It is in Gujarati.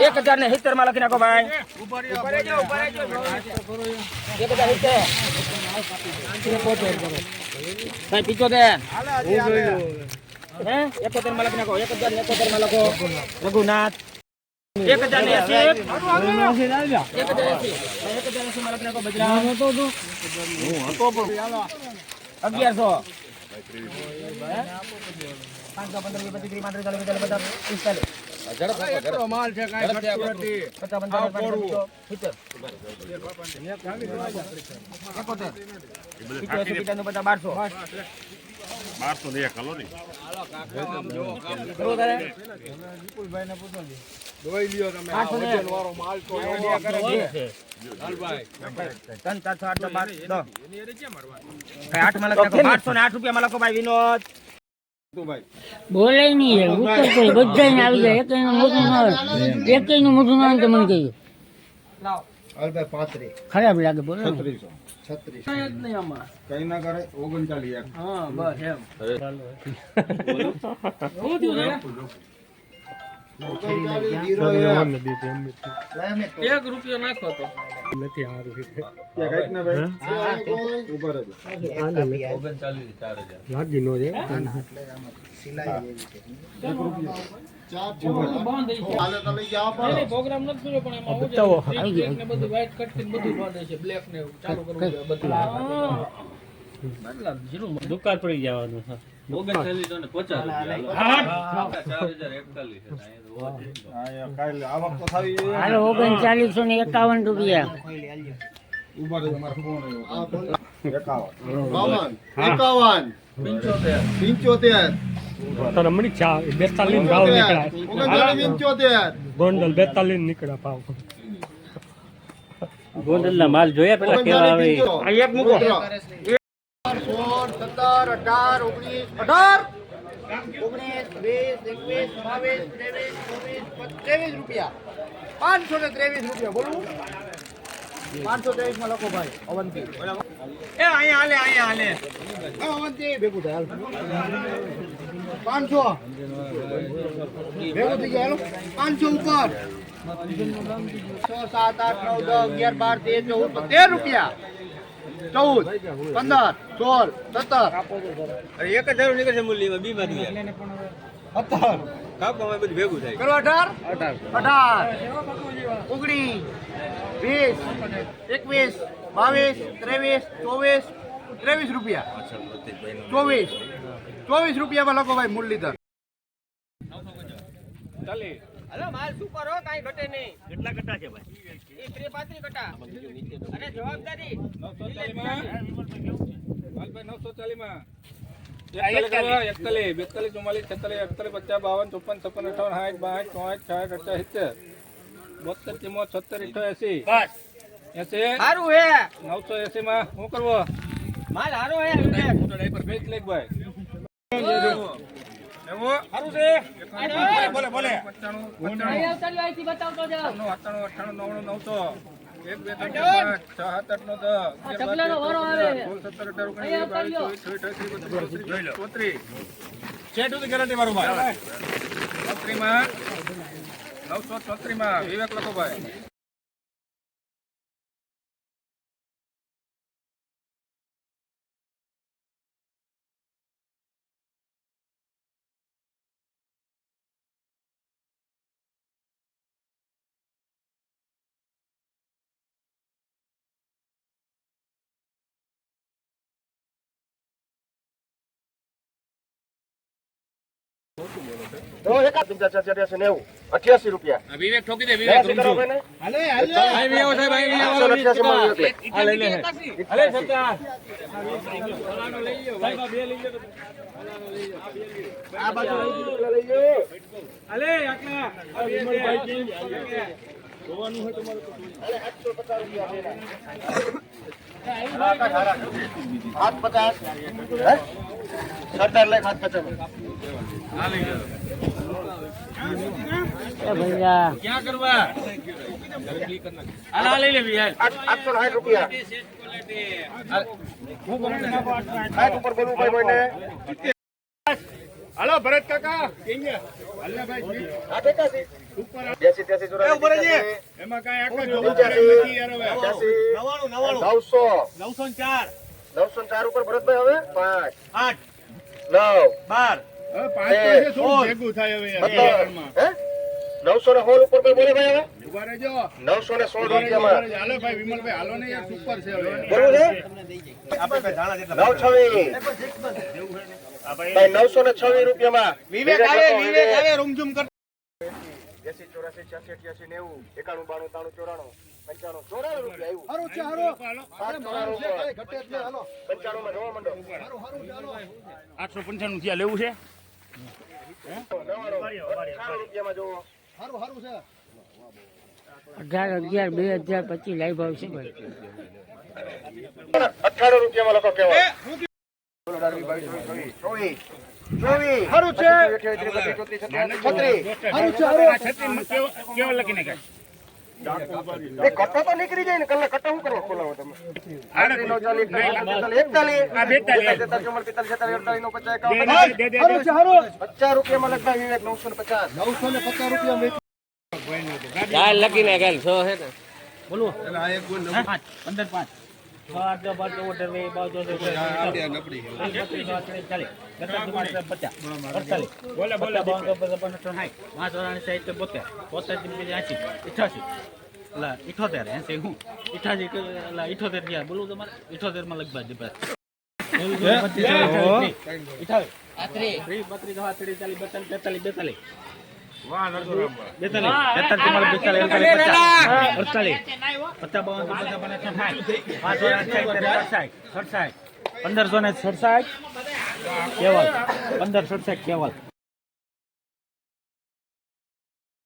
એક હજાર ને સિત્તેરમાં લખી નાખો ભાઈ એક હજાર સિત્તેર ભાઈ પિચોતેર એકોતેરમાં લખી. નાખો રઘુનાથ. એક હજાર એસી એક હજાર એસી સાઠ સિત્તેર એકોતેર પિચ્યાસી પિચ્યાસી પચાસ બારસો બારસો એક હલો ના મને કહ્યું ખરાબ લાગે એક. બાર નાખો આઠસો ને આઠ રૂપિયામાં લખો ભાઈ વિનોદ એક નું મોટું ના આવે એક નું મોટું ના આવે તો મને કહીએ ખરાબ લાગે બોલે ને. કઈ ના કરે ઓગણચાલીસ એક કંઈક ને ભાઈ ઉપર જ આવી દુકાન પડી જવાનું છે હા, કાલે આવક તો થવી જોઈએ હાલો ઓગણચાલીસો ને એકાવન રૂપિયા પંચોતેર તારા મણી ચા બેતાલીસ ભાવ નીકળ્યા ગોંડલ બેતાલીસ નીકળ્યા ભાવ ગોંડલના માલ જોયા પેલા કેવા આવે ઓગણચાલીસ સોળ સત્તર અઢાર ઓગણીસ અઢાર. ઓગણીસ વીસ એકવીસ બાવીસ ત્રેવીસ ચોવીસ ત્રેવીસ રૂપિયા. પાંચસો ને ત્રેવીસ રૂપિયા બોલું. પાંચસો ત્રેવીસમાં લખો ભાઈ અવંતી. એ અહીંયા હાલે અહીંયા હાલે. અવંતી ભેગું થાય પાંચસો. ભેગું થઈ ગયા પાંચસો ઉપર. છ સાત આઠ નવ દસ અગિયાર બાર તેર ચૌદ તેર રૂપિયા. ચૌદ પંદર સોળ સત્તર. એક જ જરૂર નીકળશે મૂલ્યમાં બીમારી સત્તર. કાપવામાં બધું ભેગું થાય. કરો અઢાર? અઢાર. ઓગણીસ વીસ એકવીસ બાવીસ ત્રેવીસ ચોવીસ ત્રેવીસ રૂપિયા. ચોવીસ. ચોવીસ રૂપિયામાં લખો ભાઈ મુરલીધર. હલો માલ સુપર હો કાંઈ ઘટે નહીં. કેટલા કટા છે ભાઈ? એ ત્રીસ પાંત્રીસ કટા. અને જવાબદારી? એકતાલીસ બેતાલીસ ચુમ્માલીસ છેતાલીસ એકતાલીસ પચાસ બાવન ચોપન છપ્પન અઠાવન સાઠ બાસઠ ચોસઠ સાઠ અઠાસી સિત્તેર. બોતેર ચીમો છત્તર ઇઠો એસી એસી. સારું હે. નવસો એસી માં શું કરવો? માલ સારો હે. ભેજ લેખ ભાઈ. અઠ્ઠાણું અઠ્ઠાણું નવ્વાણું નવસો એક બે ત્રણ છ સાત આઠ નવ દસ ચોત્રીસ છેઠ ગેરંટી મારું ભાઈ ચોત્રીમાં નવસો ચોત્રીમાં વિવેક લખો ભાઈ વિવેક ઠોકી દે વિવેક હાથ પચાસ. હે? સરદાર લેખ હાથ પચાસ. એ ભૈયા. ક્યાં કરવા? આ ઉપર ભરત કાકા. હાલે ભાઈ આ ટેકા હવે. 99 900 904 904 ઉપર ભરતભાઈ હવે? 5 8 9 12 નવસો ને સોળ ઉપર બોલે ભાઈ હવે? નવસો ને સોળ રૂપિયામાં. હાલો ભાઈ વિમલભાઈ હાલો ને યાર સુપર છે હવે છે? નવ છવ્વીસ ભાઈ નવસો ને છવ્વીસ રૂપિયામાં. વિવેક આવે વિવેક આવે રૂમઝુમ કર. એસી ચોરાસી છ્યાસી અઠ્યાસી નેવું એકાણું બાણું ત્રાણું ચોરાણું પંચાણું ચોરાણું રૂપિયા આવ્યું. પંચાણું માં જોવા માંડો આઠસો પંચાણું થયા લેવું છે? રૂપિયામાં અઢાર અગિયાર બે હજાર પચીસ લાઈફ આવશે ભાઈ અઠ્ઠાણું રૂપિયામાં લખો કેવા છત્રી છત્રી સારું છે છત્રીસમાં કેવો- કેવો લખી નાખ્યા? એ કટ્ટો તો નીકળી જાય ને કલ્લા કટ્ટો શું કરવા ખોલાવો તમે? પચાસ. પચાસ. રૂપિયામાં લખતા વિવેક નવસો ને પચાસ. નવસો ને પચાસ રૂપિયા બોલો. હા, પાંચ પંદર પાંચ. ત્રીસ, ચાલીસ, બેતાલીસ, ચુમ્માલીસ, પચાસ, અડતાલીસ, બોલે બોલે પચાસ, બાવન, ચોપન, છપ્પન, અઠ્ઠાવન, સાઠ, પાંચ, ચોરાણું, સાઠ, બોતેર, બોતેર, ત્રીસ, એંસી, ઇઠ્યાસી, અલા, ઇઠોતેર, એંસી, હું, ઇઠ્યાસી, અલા, ઇઠોતેર થયા. બોલું તમારે? ઇઠોતેર લગભગ જ બસ. પચીસ, ચાલીસ, બેતાલીસ, બેતાલીસ. પચાસ, પચાસ, બાવન, ત્રેપન, ચોપન, અઠ્ઠાવન, સાઠ, પાંચ, ચોરાણું, સાઠ, સડસાઠ, સડસાઠ, પંદરસો ને સડસાઠ. કેવલ. પંદર સડસાઠ કેવલ.